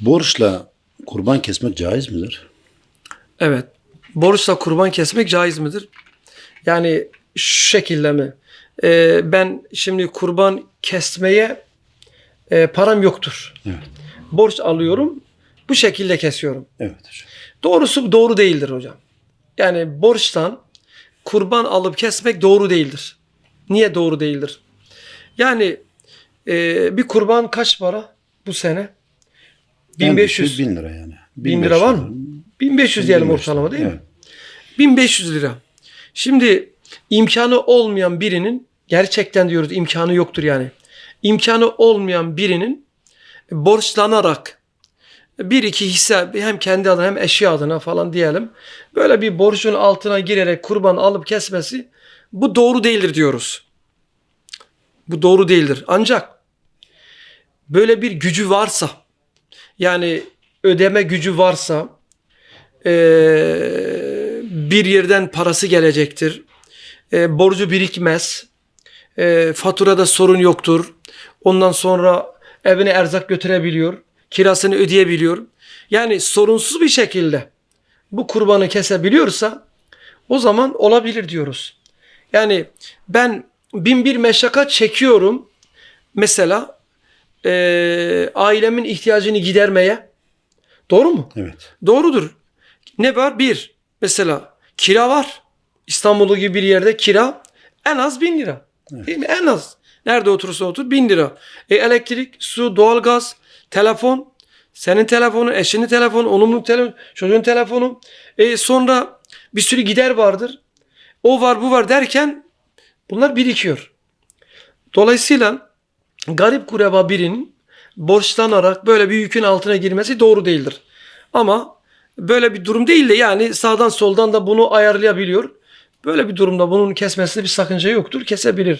Borçla kurban kesmek caiz midir? Evet. Borçla kurban kesmek caiz midir? Yani şu şekilde mi? Ee, ben şimdi kurban kesmeye e, param yoktur. Evet. Borç alıyorum. Bu şekilde kesiyorum. Evet hocam. Doğrusu doğru değildir hocam. Yani borçtan kurban alıp kesmek doğru değildir. Niye doğru değildir? Yani e, bir kurban kaç para bu sene? En 1500. düşüğü 1000 lira yani. 1000 lira var mı? 1500 diyelim 1500 ortalama değil mi? Evet. 1500 lira. Şimdi imkanı olmayan birinin gerçekten diyoruz imkanı yoktur yani. İmkanı olmayan birinin borçlanarak bir iki hisse hem kendi adına hem eşi adına falan diyelim. Böyle bir borcun altına girerek kurban alıp kesmesi bu doğru değildir diyoruz. Bu doğru değildir. Ancak böyle bir gücü varsa yani ödeme gücü varsa eee, bir yerden parası gelecektir. Eee, borcu birikmez. Eee, faturada sorun yoktur. Ondan sonra evine erzak götürebiliyor. Kirasını ödeyebiliyor. Yani sorunsuz bir şekilde bu kurbanı kesebiliyorsa o zaman olabilir diyoruz. Yani ben bin bir meşakkat çekiyorum mesela eee, ailemin ihtiyacını gidermeye. Doğru mu? Evet. Doğrudur. Ne var? Bir, mesela kira var. İstanbul gibi bir yerde kira en az bin lira. Değil mi? En az. Nerede oturursa otur bin lira. E, elektrik, su, doğalgaz, telefon, senin telefonun, eşinin telefonu, onun telefonu, çocuğun telefonu. E, sonra bir sürü gider vardır. O var bu var derken bunlar birikiyor. Dolayısıyla garip kureba birinin borçlanarak böyle bir yükün altına girmesi doğru değildir. Ama böyle bir durum değil de yani sağdan soldan da bunu ayarlayabiliyor. Böyle bir durumda bunun kesmesinde bir sakınca yoktur. Kesebilir.